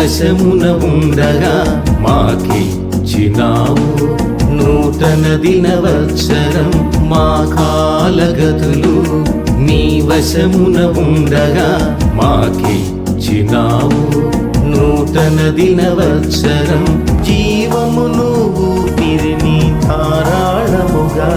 వశమున ఉండగా మాకిచ్చినావు. నూతన దినవత్సరం మా కాలగతులు నీ వశమున ఉండగా మాకిచ్చినావు. నూతన దినవత్సరం జీవమును తిరిని ధారాళముగా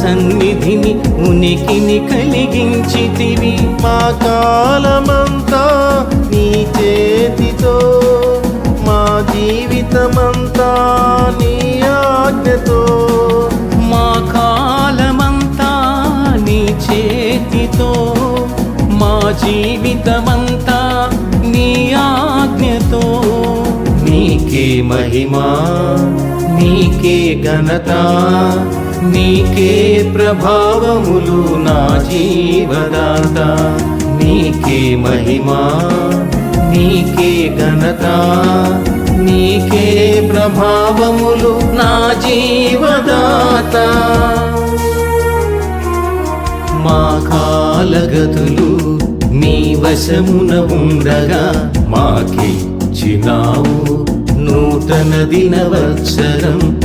సన్నిధిని ఉనికిని కలిగించితివి. మా కాలమంతా నీ చేతితో మా జీవితమంతా నీ ఆజ్ఞతో. మా కాలమంతా నీ చేతితో మా జీవితమంతా నీ ఆజ్ఞతో. నీకే మహిమా నీకే ఘనత నీకే ప్రభావములు నా జీవదాత. నీకే మహిమా నీకే ఘనత నీకే ప్రభావములు నా జీవదాత. మా కాలగతులు నీ వశమున ఉండగా మాకిచ్చినావు నూతన దినవత్సరం.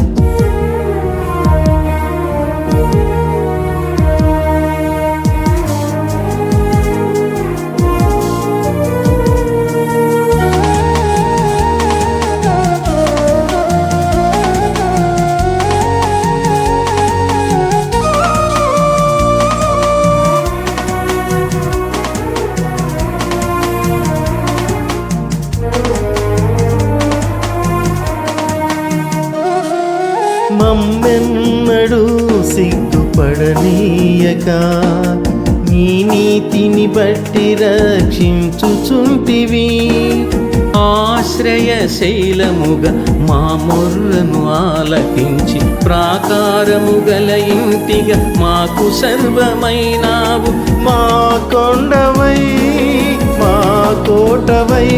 వెనుక నీ నీతిని బట్టి రక్షించుచుంటివి ఆశ్రయశైలముగా మా మొర్రను ఆలకించి ప్రాకారము గల ఇంటిగా మాకు సర్వమైనావు. మా కొండవై మా కోటవై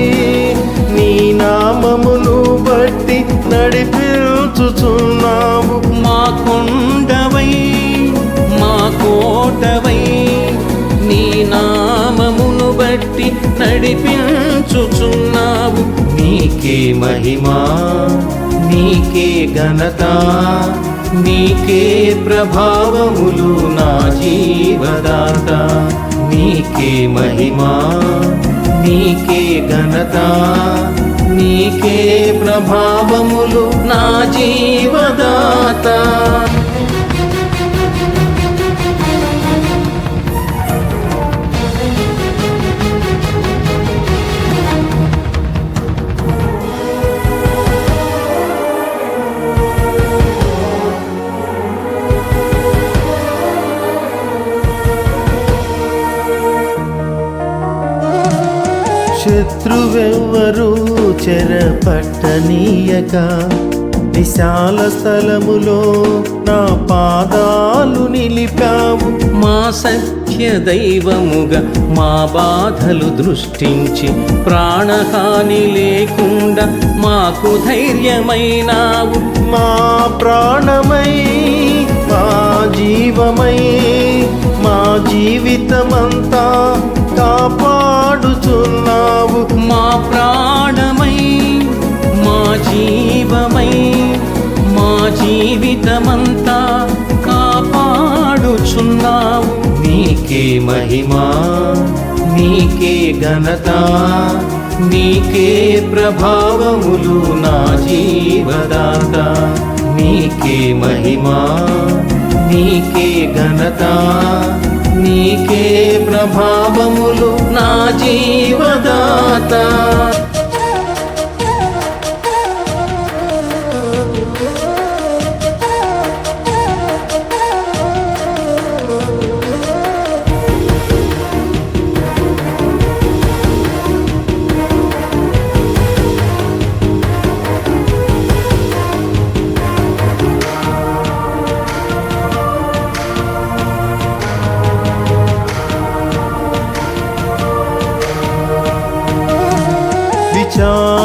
నీ నామమును బట్టి నడిపించుచున్నావు. మా కొండ కోటవై నీ నామమును బట్టి నడిపించుచున్నావు. నీకే మహిమా నీకే ఘనత నీకే ప్రభావములు నా జీవదాత. నీకే మహిమా నీకే ఘనత నీకే ప్రభావములు నా జీవదాత. శత్రువెవ్వరూ చెరపట్టనీయక. విశాల స్థలములో నా పాదాలు నిలిపావు. మా సఖ్య దైవముగా మా బాధలు దృష్టించి ప్రాణహాని లేకుండా మాకు ధైర్యమైనావు. మా ప్రాణమై మా జీవమై మా జీవితమంతా జీవమై మా జీవితమంతా కాపాడుచున్నావు. నీకే మహిమా నీకే ఘనత నీకే ప్రభావములు నా జీవదాత. నీకే మహిమా నీకే ఘనత నీకే ప్రభావములు నా జీవదాత.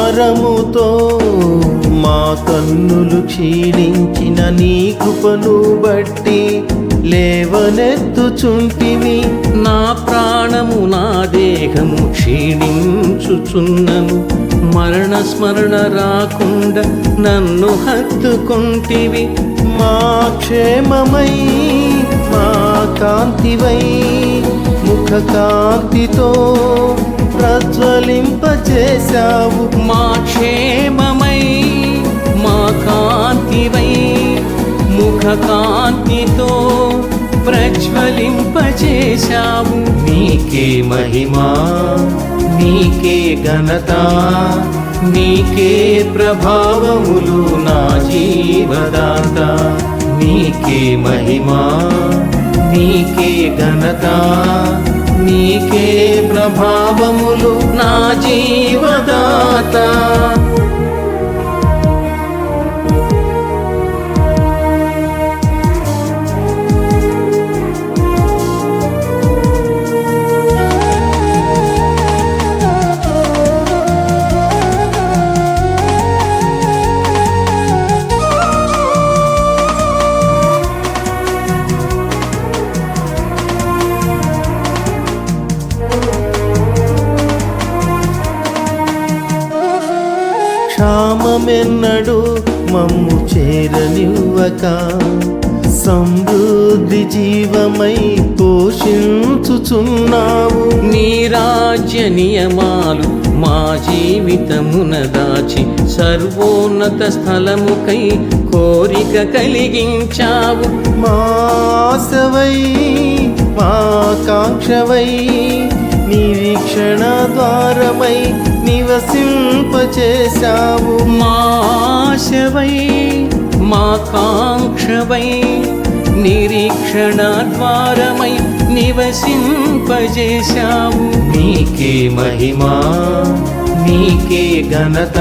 విచారముతో మా కన్నులు క్షీణించిన నీ కృపను బట్టి లేవనెత్తుచుంటివి. నా ప్రాణము నా దేహము క్షీణించుచున్నను. మరణ స్మరణ రాకుండా నన్ను హత్తుకుంటివి. మా క్షేమమై మా కాంతివై ముఖ కాంతితో ప్రజ్వలింపచేశావు మా క్షేమమై మా కాంతివై ముఖ కాంతితో ప్రజ్వలింపచేశావు. నీకే మహిమా నీకే ఘనత నీకే ప్రభావములు నా జీవదాత. నీకే మహిమా నీకే ఘనత నీకే ప్రభావములు నా జీవదాత. క్షామమెన్నడు మమ్ము చేరనివ్వక. సమృద్ధి జీవమై పోషించుచున్నావు. నీ రాజ్య నియమాలు మా జీవితమున దాచి సర్వోన్నత స్థలముకై కోరిక కలిగించావు. మాసవై మా కాంక్షవై నిరీక్షణ ద్వారమై నివసింపచేశావు మాశవై మా కాంక్షవై. నిరీక్షణ ద్వారమై నివసింపజేశావు. నీకే మహిమా నీకే ఘనత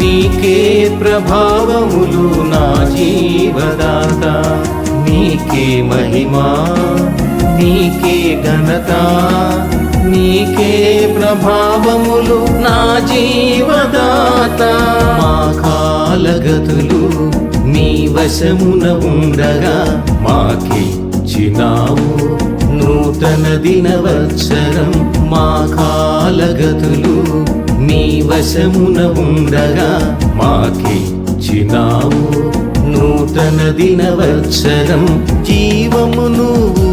నీకే ప్రభావములు నా జీవదాత. నీకే మహిమా నీకే ఘనత నీకే ప్రభావములు నా జీవదాత. మా కాలగతులు నీ వశమున ఉండగా మాకిచ్చినావు నూతన దినవత్సరం. మా కాలగతులు నీ వశమున ఉండగా మాకిచ్చినావు నూతన దినవత్సరం. జీవమును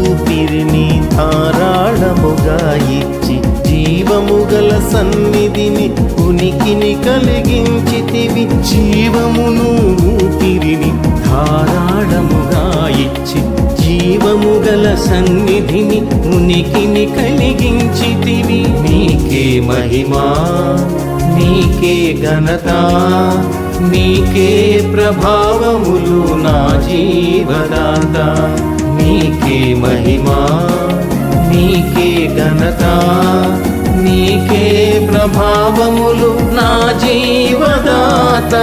ఊపిరిని ధారాళముగా ఇచ్చి జీవముగల సన్నిధిని ఉనికిని కలిగించితివి. జీవమును ఊపిరిని ధారాళముగా ఇచ్చి జీవముగల సన్నిధిని ఉనికిని కలిగించితివి. నీకే మహిమా నీకే ఘనత నీకే ప్రభావములు నా జీవదాత. నీకే మహిమా నీకే ఘనత నీకే ప్రభావములు నా జీవదాత.